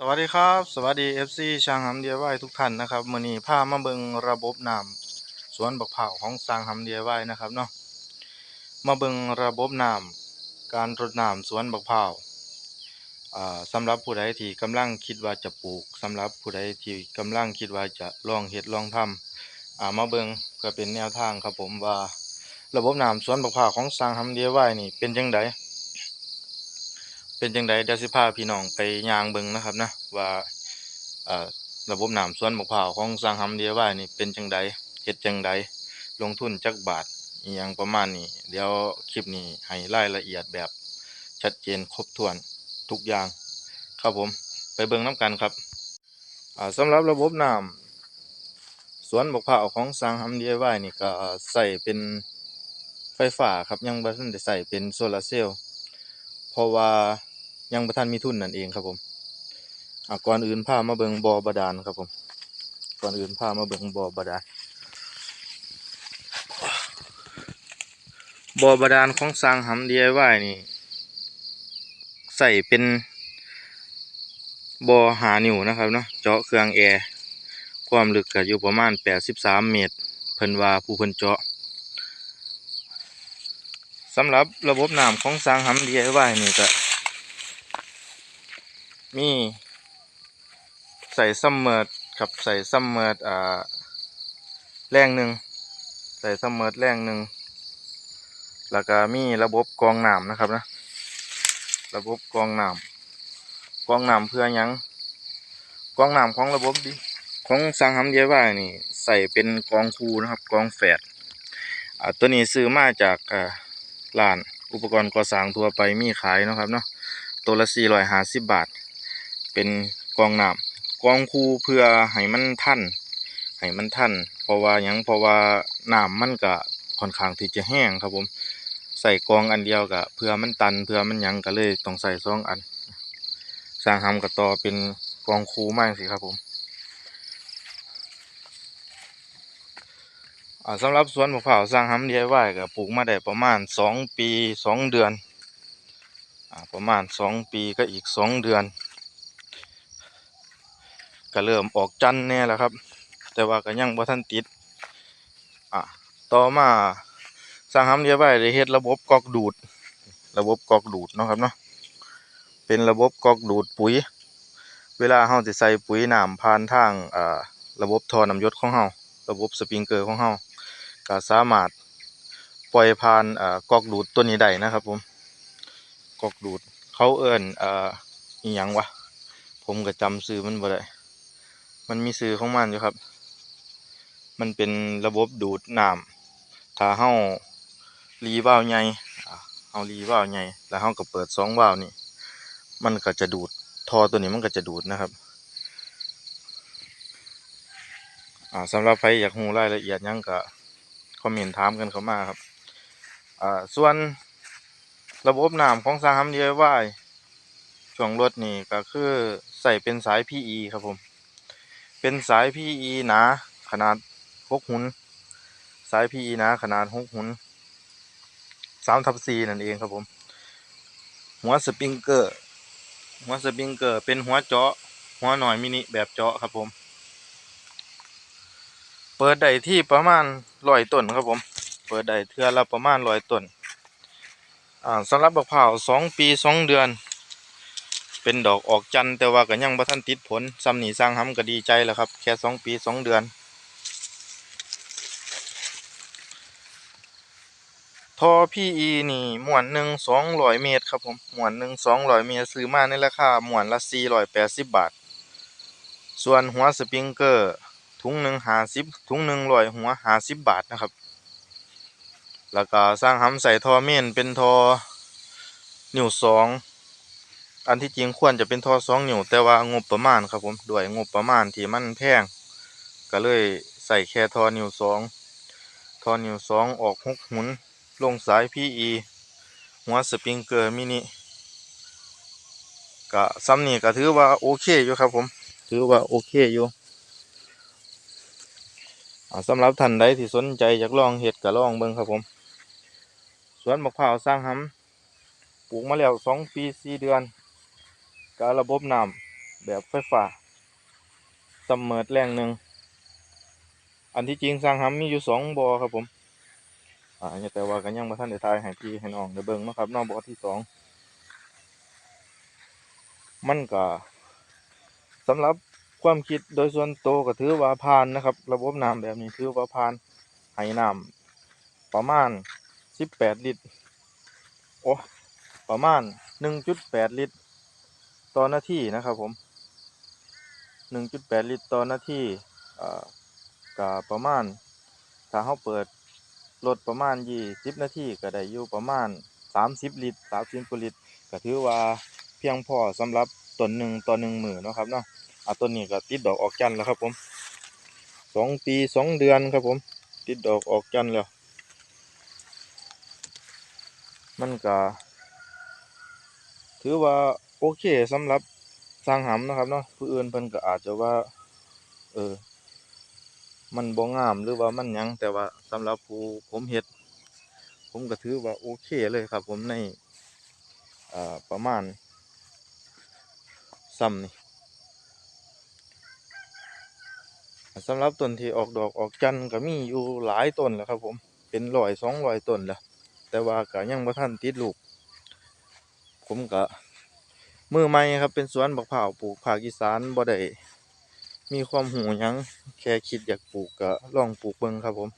สวัสดีครับ สวัสดี FC ช่างหำ DIY ทุกท่านนะครับมื้อนี้พามาเบิงระบบน้ำสวนบักเผาของสร้างหำ DIY นะครับเนาะมาเบิงระบบน้ำการรดน้ำสวนบักเผาวอ่าสำหรับผู้ใดที่กำลังคิดว่าจะปลูกสำหรับผู้ใดที่กำลังคิดว่าจะลองเฮ็ดลองทำามาเบิงเพื่อเป็นแนวทางครับผมว่า ระบบน้ำสวนบักเผาของสร้างหำ DIY นี่เป็นจังได เป็นจังไดเดี๋ยวสิพาพี่น้องไปยางเบิงนะครับนะว่าระบบน้ำสวนมะพร้าวของสร้างหำ DIY นี่เป็นจังไดเฮ็ดจังไดลงทุนจักบาทอีหยังประมาณนี้ เดี๋ยวคลิปนี้ให้รายละเอียดแบบชัดเจนครบถ้วนทุกอย่างครับผมไปเบิงนํกันครับอ่าสำหรับระบบน้ำสวนมะพร้าวของสร้างหำ DIY นี่ก็ใช้เป็นไฟฟ้าครับยังบ่ทันได้ใช้เป็นโซลาร์เซลล์เพราะว่า ยังบ่ทันมีทุนนั่นเองครับผมอะก่อนอื่นพามาเบิงบอบาดาลครับผม ก่อนอื่นพามาเบิงบอบาดาลบอบาดาลของสร้างหำ DIY นี่ใส่เป็นบอหานิวนะครับเนาะเจาะเครื่องแอร์ความลึกก็อยู่ประมาณ 83 เมตร เพิ่นว่าผู้เพิ่นเจาะสำหรับระบบน้ำของสร้างหำ DIY นี่ก็ มีใส่ซัมเมอร์ครับใส่ซัมเมอร์อ่าแรงหนึ่งใส่ซัมเมอร์แรงหนึ่งแล้วก็มีระบบกองน้ำนะครับนะ ระบบกองน้ำกองน้ำเพื่อยังกองน้ำของระบบดิของสร้างหำ DIY นี่ใส่เป็นกองคูนะครับกองแฝดอ่าตัวนี้ซื้อมาจากอ่าร้านอุปกรณ์ก่อสร้างทั่วไปมีขายนะครับเนาะตัวละ450บาท เป็นกองน้ำกองคูเพื่อให้มันทันให้มันทันเพราะว่ายังเพราะว่าน้ำมันก็ค่อนข้างที่จะแห้งครับผมใส่กองอันเดียวก็เพื่อมันตันเพื่อมันยังก็เลยต้องใส่สองอันสร้างทำกับต่อเป็นกองคูมากสิครับผมสำหรับสวนมะพร้าวสร้างหำ DIY ก็ปลูกมาได้ประมาณสองปีสองเดือนอประมาณสองปีก็อีกสองเดือน ก็เริ่มออกจันแน่แล้วครับ แต่ว่าก็ยังบ่ทันติดอ่าต่อมาสร้างห้ำ DIY ได้เฮ็ดระบบกอกดูด ระบบกอกดูดเนาะครับเนาะเป็นระบบกอกดูดปุ๋ย เวลาเฮาสิใส่ปุ๋ยน้ำผ่านทางอ่าระบบท่อน้ำยศของเฮาระบบสปริงเกอร์ของเฮาก็สามารถปล่อยผ่านอ่อก๊อกดูดตัวนี้ได้นะครับผมกอกดูดเขาเอิ้นอ่ออีหยังวะผมก็จำชื่อมันบ่ได้ มันมีชื่อของมันอยู่ครับ มันเป็นระบบดูดน้ำถ้าเฮารีว่าวใหญ่เฮารีว่าวใหญ่แล้วเฮาก็เปิดสองว่าวนี่ มันก็จะดูดท่อตัวนี้มันก็จะดูดนะครับ่าสำหรับใครอยากรู้รายละเอียดยังก็คอมเมนต์ถามกันเข้ามาครับอ่าส่วนระบบน้ำของสร้างหำ DIY ช่วงรถนี่ก็คือใส่เป็นสาย PE ครับผม เป็นสาย PE หนาขนาด6หุน สาย PE หนาขนาด6หุน3ทับ4นั่นเองครับผม หัวสปริงเกอร์ หัวสปริงเกอร์ เป็นหัวเจาะ หัวหน่อยมินิแบบเจาะครับผม เปิดได้ที่ประมาณร้อยต้นครับผม เปิดได้เทือละประมาณร้อยต้นสำหรับบักพร้าวสองปีสองเดือน เป็นดอกออกจันทร์แต่ว่าก็ยังบ่ทันติดผลซ้ำนี่สร้างหำก็ดีใจแล้วครับ แค่สองปีสองเดือน ทอพีอีนี่หมวนหนึ่งสองร้อยเมตรครับผมหมวนหนึ่งสองร้อยเมตรซื้อมาในราคาหมวนละสี่ร้อยแปดสิบบาท ส่วนหัวสปริงเกอร์ถุงหนึ่งห้าสิบถุงหนึ่งร้อยหัวห้าสิบบาทนะครับ แล้วก็สร้างหำใส่ทอเมนเป็นทอนิ้วสอง อันที่จริงควรจะเป็นทอสองนิ้วแต่ว่างบประมาณครับผมด้วยงบประมาณที่มันแพงก็เลยใส่แค่ทอนิ้วสองทอนิ้วสองออกหกหุนลงสาย PE หัวสปริงเกอร์มินิก็ซ้ำนี่ก็ถือว่าโอเคอยู่ครับผมถือว่าโอเคอยู่สำหรับท่านใดที่สนใจอยากลองเฮ็ดก็ลองเบิ่งครับผมสวนมะพร้าวสร้างหำปลูกมาแล้วสองปีสี่เดือน ก็ระบบน้ำแบบไฟฟ้าซัมเมอร์แรงหนึ่ง อันที่จริงสร้างหำมีอยู่สองบ่อครับผมอ่าแต่ว่ากันยังมาท่านได้ทายให้พี่ให้น้องได้เบิงนะครับนอกบ่อที่สองมันก็สำหรับความคิดโดยส่วนตัวก็ถือว่าผ่านนะครับ ระบบน้ำแบบนี้ถือว่าผ่านให้น้ำประมาณ 18 ลิตร โอ้ ประมาณ 1.8 ลิตร ต่อนาทีนะครับผม 1.8 ลิตรต่อนาทีอ่าก็ประมาณ ถ้าเราเปิดรถประมาณ 20 นาทีก็ได้อยู่ประมาณ 30 ลิตร30กว่าลิตรก็ถือว่าเพียงพอสำหรับต้นหนึ่งต่อหนึ่งหมื้อเนะครับเนาะอะต้นนี้ก็ติดดอกออกจันแล้วครับผมสองปีสองเดือนครับผม ติดดอกออกจันแล้ว มันก็ถือว่า โอเคสำหรับสร้างหำนะครับเนาะผู้อื่นเพิ่นก็อาจจะว่า เออ มันบ่งามหรือว่ามันยังแต่ว่าสำหรับผู้ผมเฮ็ดผมก็ถือว่าโอเคเลยครับ ผมในอ่าประมาณซ้ำนี่สำหรับต้นที่ออกดอกออกจันทร์ก็มีอยู่หลายต้นแล้วครับ ผมเป็นร้อยสองร้อยต้นแล้วแต่ว่าก็ยังบ่ทันติดลูกผมก็ มือใหม่ครับเป็นสวนบักพร้าวปลูกภาคอีสานบ่ได้มีความหูหยังแค่คิดอยากปลูกก็ลองปลูกเบิ่งครับผม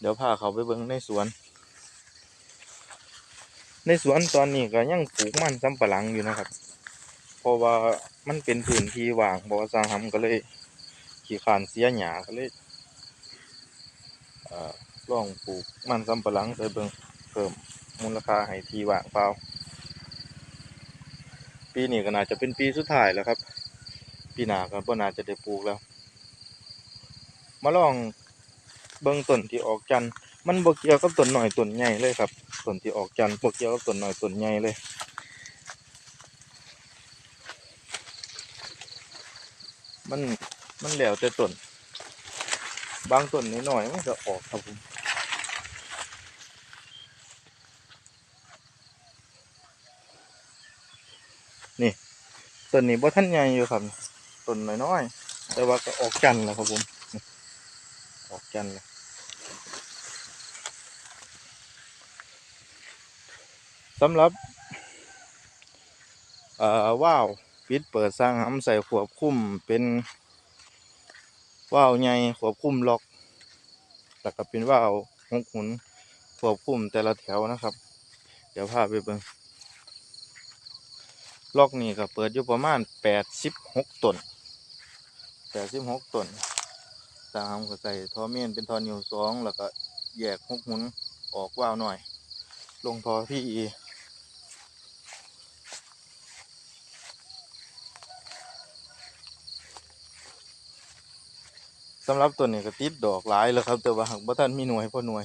เดี๋ยวพาเขาไปเบิ่งในสวน ในสวนตอนนี้ก็ยังปลูกมันสำปะหลังอยู่นะครับ เพราะว่ามันเป็นพื้นที่ว่างบ่สร้างหำก็เลย ขี้คร้านเสียหญ้าก็เลยร่อลองปลูกมันสำปะหลังใส่เบิ่งเพิ่มมูลค่าให้ที่ว่างเปล่า ปีนี้ก็น่าจะเป็นปีสุดท้ายแล้วครับ ปีหน้าก็บ่น่าจะได้ปลูกแล้ว มาลองเบิ่งต้นที่ออกจันมันบ่เกี่ยวกับต้นหน้อยต้นใหญ่เลยครับต้นที่ออกจันบ่เกี่ยวกับต้นหน้อยต้นใหญ่เลยมันมันแล้วแต่ต้นบางต้นน้อยมันก็ออกครับผม นี่ต้นนี้บ่ทันใหญ่อยู่ครับต้นน้อยๆแต่ว่าก็ออกจันแล้วครับผมออกจันแล้วสำหรับเอ่อว่าวปิดเปิดสร้างหำใส่ควบคุ้มเป็นว่าวใหญ่ควบคุ้มล็อกแล้วก็เป็นว่าวหกหุนควบคุ้มแต่ละแถวนะครับ เดี๋ยวพาไปเบิ่ง ล็อกนี่ก็เปิดอยู่ประมาณแปดสิบหกต้นแปดสิบหกต้นตามก็ใส่ทอเมนเป็นทอนิวสองแล้วก็แยกหกหุนออกว่าวหน่อย ลงท่อพี่อีสำหรับตัวนี้ก็ติดดอกหลายแล้วครับ แต่ว่าหากบ่ทันมีหน่วยพอหน่วย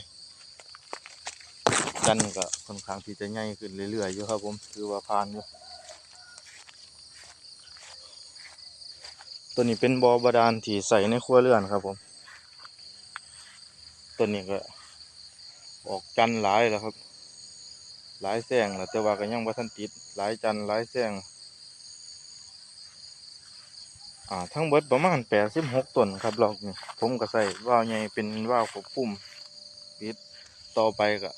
จันก็ค่อนข้างที่จะใหญ่ขึ้นเรื่อยๆอยู่ครับผมถือว่าผ่านอยู่ ตัวนี้เป็นบอบาดาลที่ใส่ในครัวเรือนครับผม ตัวนี้ก็ ออกจันหลายแล้วครับ หลายแสงแล้วแต่ว่าก็ยังบ่ทันติด หลายจันหลายแสงอ่าทั้งเบิดประมาณ86ต้นครับรอบนี้ผมก็ใส่ว่าวใหญ่เป็นว่าวควบคุมปิดต่อไปก็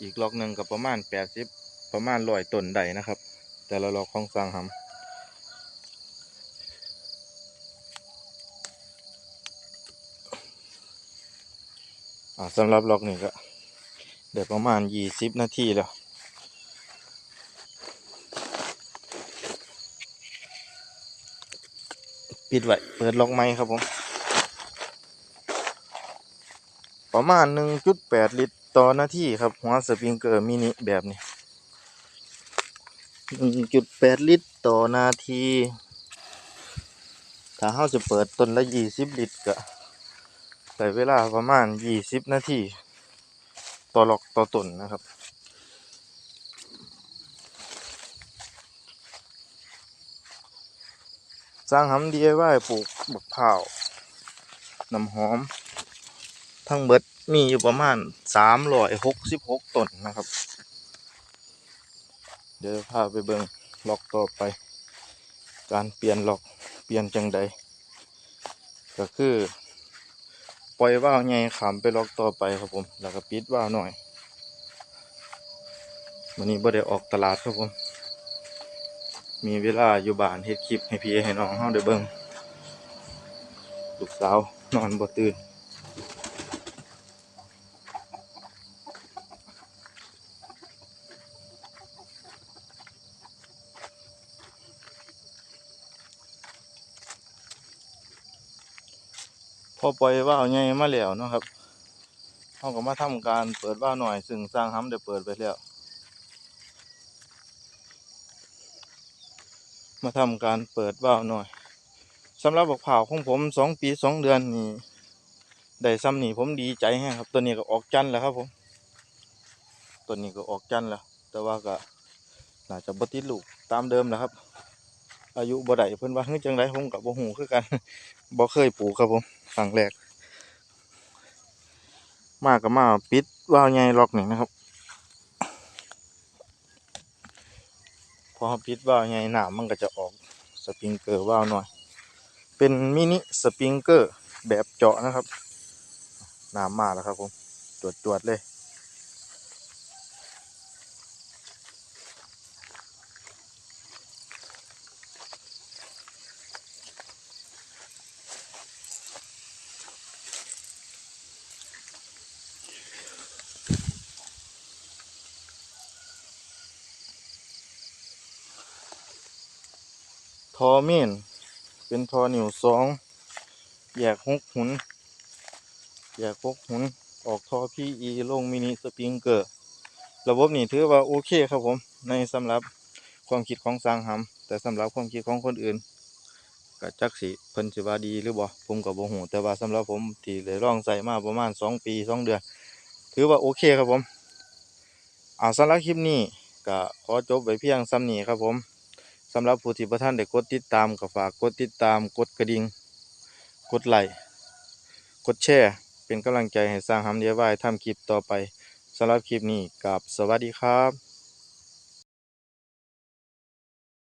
อีกล็อกหนึ่งก็ประมาณ80ประมาณ100ต้นได้นะครับ แต่ละล็อกของสร้างหำ อ่าสำหรับล็อกนี่ก็เดี๋ยวประมาณยี่สิบนาทีแล้วปิดไว้เปิดล็อกไม้ครับผม ประมาณหนึ่งจุดแปดลิตรต่อนาทีครับ หัวสปริงเกอร์มินิแบบนี้หนึ่งจุดแปดลิตรต่อนาที ถ้าเราจะเปิดต้นละยี่สิบลิตรก็ ใช้เวลาประมาณยี่สิบนาทีต่อหลอกต่อต้นนะครับ สร้างหำ DIY ปลูกบักพร้าวน้ำหอม ทั้งเบิดมีอยู่ประมาณสามร้อยหกสิบหกต้นนะครับ เดี๋ยวพาไปเบิ่งล็อกต่อไป การเปลี่ยนหลอกเปลี่ยนจังใดก็คือ ล่อยว่าวใหญ่ขามไปล็อกต่อไปครับผม แล้วก็ปิดว่าวหน่อยวันนี้บ่ได้ออกตลาดครับผม มีเวลาอยู่บ้านเฮ็ดคลิปให้พี่ให้น้องเฮาได้เบิ่งลูกสาวนอนบ่ตื่น พอปล่อยว่าวใหญ่มาแล้วนะครับเขาก็มาทำการเปิดว่าวหน่อย ซึ่งสร้างห้ำได้เปิดไปแล้วมาทำการเปิดว่าวหน่อยสำหรับบักเผาวของผมสองปีสองเดือนนี่ได้ซ้ำนี่ผมดีใจแฮะครับ ตัวนี้ก็ออกจันแล้วครับผม ตัวนี้ก็ออกจันแล้ว แต่ว่าก็น่าจะบติดลูกตามเดิมแล้วครับ อายุบ่ได้เพิ่นว่าเฮ้ยจังไดผมก็บ่ฮู้คือกันบ่เคยปลูกครับผมครั้งแรก มาก็มาปิดวาวใหญ่ล็อกหนี่งนะครับ พอปิดวาวใหญ่หน้ำมันก็จะออกสปริงเกอร์วาวหน่อย เป็นมินิสปริงเกอร์แบบเจาะนะครับหน้ำมาแล้วครับผมตรวจตรวจเลย ทอเมนเป็นทอหนิวสองแยกหกหุนแยกหกหุนออกทอ PE ลงมินิสปริงเกอร์ ระบบนี้ถือว่าโอเคครับผม ในสำหรับความคิดของสร้างหำแต่สำหรับความคิดของคนอื่นก็จักสิเพิ่นสิว่าดีหรือบ่ผมก็บ่ฮู้แต่ว่าสำหรับผมที่ได้ลองใส่มาประมาณ 2 ปี 2 เดือน ถือว่าโอเคครับผมอาสำหรับคลิปนี้ก็ขอจบไว้เพียงส่ำนี้ครับผม สำหรับผู้ที่บ่ทันได้กดติดตามก็ฝากกดติดตามกดกระดิ่งกดไลค์กดแชร์เป็นกำลังใจให้สร้างหำเดียวไว้ทำคลิปต่อไปสำหรับคลิปนี้กับสวัสดีครับ